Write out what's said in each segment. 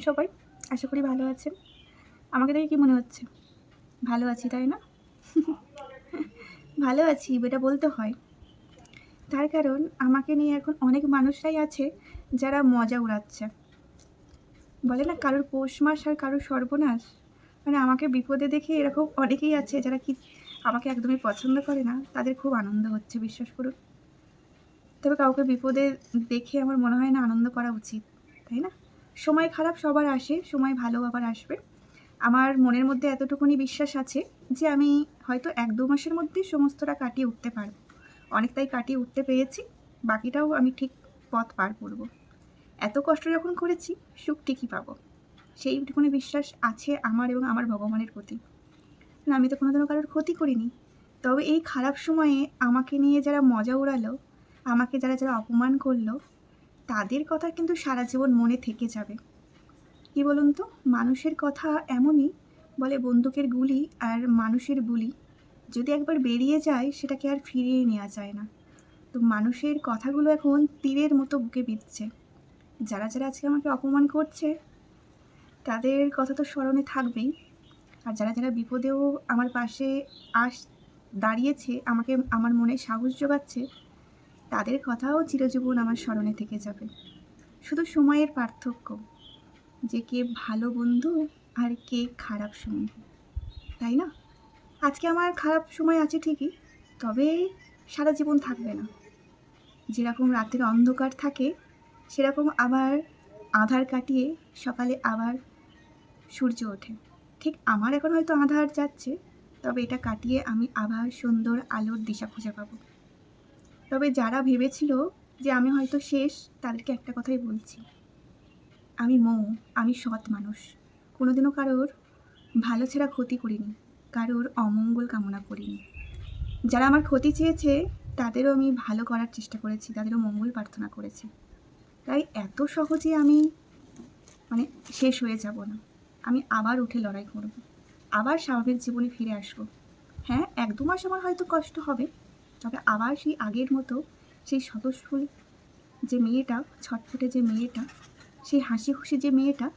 সবাই? আশা করি ভালো আছেন। আমাকে দেখে কি মনে হচ্ছে? ভালো আছি, তাই না? ভালো আছি, এটা বলতে হয়। তার কারণ, আমাকে নিয়ে এখন অনেক মানুষরাই আছে যারা মজা উড়াচ্ছে। বলে না, কারোর পৌষ মাস আর কারোর সর্বনাশ। মানে আমাকে বিপদে দেখে এরকম অনেকেই আছে যারা কি আমাকে একদমই পছন্দ করে না, তাদের খুব আনন্দ হচ্ছে, বিশ্বাস করুন। তবে কাউকে বিপদে দেখে আমার মনে হয় না আনন্দ করা উচিত। তাই না? সময় খারাপ সবার আসে, সময় ভালো আবার আসবে। আমার মনের মধ্যে এতটুকুনি বিশ্বাস আছে যে আমি হয়তো এক দু মাসের মধ্যে সমস্তটা কাটিয়ে উঠতে পারব। অনেকটাই কাটিয়ে উঠতে পেরেছি, বাকিটাও আমি ঠিক পথ পার করব। এত কষ্ট যখন করেছি, সুখ ঠিকই পাবো। সেইটুকুনি বিশ্বাস আছে আমার এবং আমার ভগবানের প্রতি। না, আমি তো কোনোদিনও কারোর ক্ষতি করিনি। তবে এই খারাপ সময়ে আমাকে নিয়ে যারা মজা উড়ালো, আমাকে যারা যারা অপমান করল তাদের কথা কিন্তু সারা জীবন মনে থেকে যাবে। কি বলুন তো? মানুষের কথা এমনই বলে বন্দুকের গুলি আর মানুষের গুলি যদি একবার বেরিয়ে যায়, সেটাকে আর ফিরিয়ে নেওয়া যায় না। তো মানুষের কথাগুলো এখন তীরের মতো বুকে বিঁধছে। যারা যারা আজকে আমাকে অপমান করছে, তাদের কথা তো স্মরণে থাকবেই। আর যারা যারা বিপদেও আমার পাশে আস, দাঁড়িয়েছে, আমাকে, আমার মনে সাহস যোগাচ্ছে তাদের কথাও চিরজীবন আমার স্মরণে থেকে যাবে। শুধু সময়ের পার্থক্য, যে কে ভালো বন্ধু আর কে খারাপ সঙ্গী। তাই না? আজকে আমার খারাপ সময় আছে ঠিকই, তবে সারা জীবন থাকবে না। যেরকম রাতের অন্ধকার থাকে, সেরকম আবার আধার কাটিয়ে সকালে আবার সূর্য ওঠে। ঠিক আমার এখন হয়তো আধার যাচ্ছে, তবে এটা কাটিয়ে আমি আবার সুন্দর আলোর দিশা খুঁজে পাবো। তবে যারা ভেবেছিল যে আমি হয়তো শেষ, তাদেরকে একটা কথাই বলছি। আমি মৌ, আমি সৎ মানুষ। কোনোদিনও কারোর ভালো ছাড়া ক্ষতি করিনি, কারোর অমঙ্গল কামনা করিনি। যারা আমার ক্ষতি চেয়েছে, তাদেরও আমি ভালো করার চেষ্টা করেছি, তাদেরও মঙ্গল প্রার্থনা করেছি। তাই এত সহজে আমি মানে শেষ হয়ে যাব না। আমি আবার উঠে লড়াই করব। আবার স্বাভাবিক জীবনে ফিরে আসব। হ্যাঁ এক দু মাস আমার হয়তো কষ্ট হবে। তবে আবার সেই আগের মতো সেই স্বতঃস্ফূল যে মেয়েটা, ছটফটে যে মেয়েটা, সেই হাসি খুশি যে মেয়েটা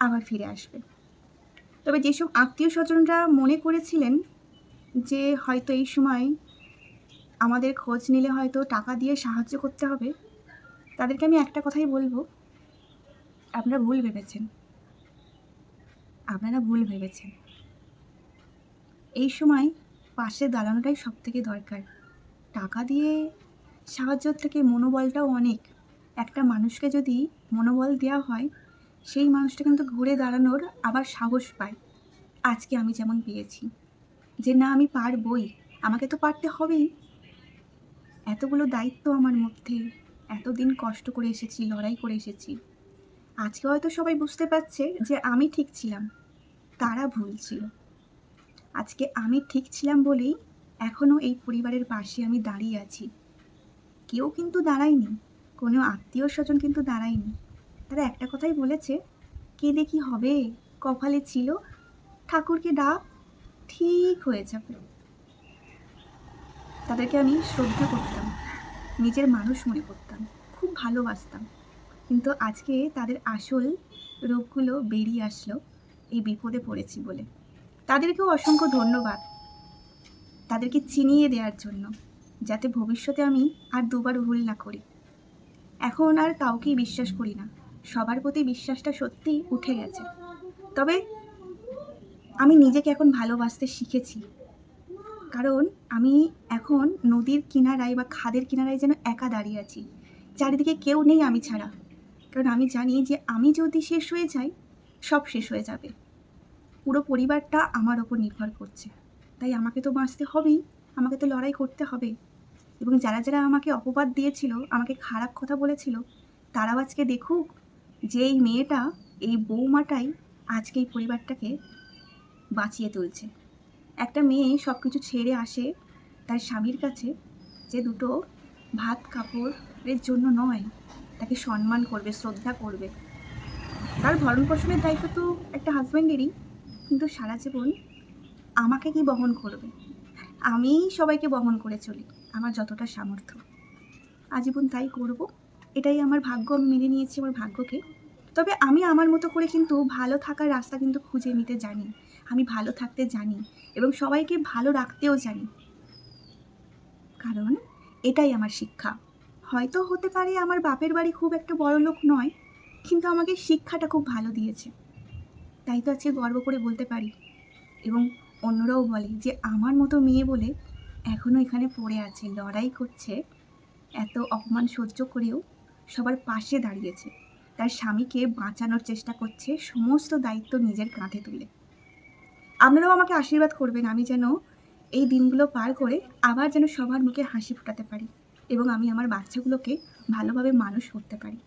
আবার ফিরে আসবে। তবে যেসব আত্মীয় স্বজনরা মনে করেছিলেন যে হয়তো এই সময় আমাদের খোঁজ নিলে হয়তো টাকা দিয়ে সাহায্য করতে হবে, তাদেরকে আমি একটা কথাই বলব। আপনারা ভুল ভেবেছেন। আপনারা ভুল ভেবেছেন। এই সময় পাশে দাঁড়ানোটাই সব থেকে দরকার। টাকা দিয়ে সাহায্যর থেকে মনোবলটাও অনেক। একটা মানুষকে যদি মনোবল দেওয়া হয়, সেই মানুষটা কিন্তু ঘুরে দাঁড়ানোর আবার সাহস পায়। আজকে আমি যেমন পেয়েছি। যে না, আমি পারবই। আমাকে তো পারতে হবেই। এতগুলো দায়িত্ব আমার মধ্যে, এতদিন কষ্ট করে এসেছি, লড়াই করে এসেছি। আজকে হয়তো সবাই বুঝতে পারছে যে আমি ঠিক ছিলাম। তারা ভুল ছিল। আজকে আমি ঠিক ছিলাম বলেই এখনও এই পরিবারের পাশে আমি দাঁড়িয়ে আছি। কেউ কিন্তু দাঁড়ায়নি, কোনো আত্মীয় স্বজন কিন্তু দাঁড়ায়নি। তারা একটা কথাই বলেছে কে দেখি হবে? কপালে ছিল? ঠাকুরকে ডাক, ঠিক হয়ে যাবে তাদেরকে আমি শ্রদ্ধা করতাম, নিজের মানুষ মনে করতাম, খুব ভালোবাসতাম। কিন্তু আজকে তাদের আসল রূপগুলো বেরিয়ে আসলো, এই বিপদে পড়েছি বলে। তাদেরকেও অসংখ্য ধন্যবাদ। তাদেরকে চিনিয়ে দেওয়ার জন্য, যাতে ভবিষ্যতে আমি আর দুবার ভুল না করি। এখন আর কাউকেই বিশ্বাস করি না। সবার প্রতি বিশ্বাসটা সত্যিই উঠে গেছে। তবে আমি নিজেকে এখন ভালোবাসতে শিখেছি। কারণ আমি এখন নদীর কিনারায় বা খাদের কিনারায় যেন একা দাঁড়িয়ে আছি। চারিদিকে কেউ নেই আমি ছাড়া। কারণ আমি জানি যে আমি যদি শেষ হয়ে যাই, সব শেষ হয়ে যাবে। পুরো পরিবারটা আমার ওপর নির্ভর করছে। তাই আমাকে তো বাঁচতে হবেই। আমাকে তো লড়াই করতে হবে। এবং যারা যারা আমাকে অপবাদ দিয়েছিল, আমাকে খারাপ কথা বলেছিল, তারাও আজকে দেখুক যে এই মেয়েটা, এই বৌমাটাই আজকে এই পরিবারটাকে বাঁচিয়ে তুলছে। একটা মেয়ে সব কিছু ছেড়ে আসে তার স্বামীর কাছে যে দুটো ভাত কাপড়ের জন্য নয়, তাকে সম্মান করবে, শ্রদ্ধা করবে। তার ভরণ পোষণের দায়িত্ব তো একটা হাজব্যান্ডেরই কিন্তু সারা জীবন আমাকে কি বহন করবে? আমি সবাইকে বহন করে চলি, আমার যতটা সামর্থ্য। আজীবন তাই করব, এটাই আমার ভাগ্য, আমি মেনে নিয়েছি আমার ভাগ্যকে। তবে আমি আমার মতো করে কিন্তু ভালো থাকার রাস্তা কিন্তু খুঁজে নিতে জানি, আমি ভালো থাকতে জানি এবং সবাইকে ভালো রাখতেও জানি। কারণ এটাই আমার শিক্ষা। হয়তো হতে পারে আমার বাপের বাড়ি খুব একটা বড় লোক নয়, কিন্তু আমাকে শিক্ষাটা খুব ভালো দিয়েছে। তাই তো আজকে গর্ব করে বলতে পারি এবং অন্যরাও বলে যে, আমার মতো মেয়ে বলে এখনও এখানে পড়ে আছে, লড়াই করছে, এত অপমান সহ্য করেও সবার পাশে দাঁড়িয়েছে। তার স্বামীকে বাঁচানোর চেষ্টা করছে সমস্ত দায়িত্ব নিজের কাঁধে তুলে। আপনারাও আমাকে আশীর্বাদ করবেন, আমি যেন এই দিনগুলো পার করে আবার যেন সবার মুখে হাসি ফোটাতে পারি এবং আমি আমার বাচ্চাগুলোকে ভালোভাবে মানুষ করতে পারি।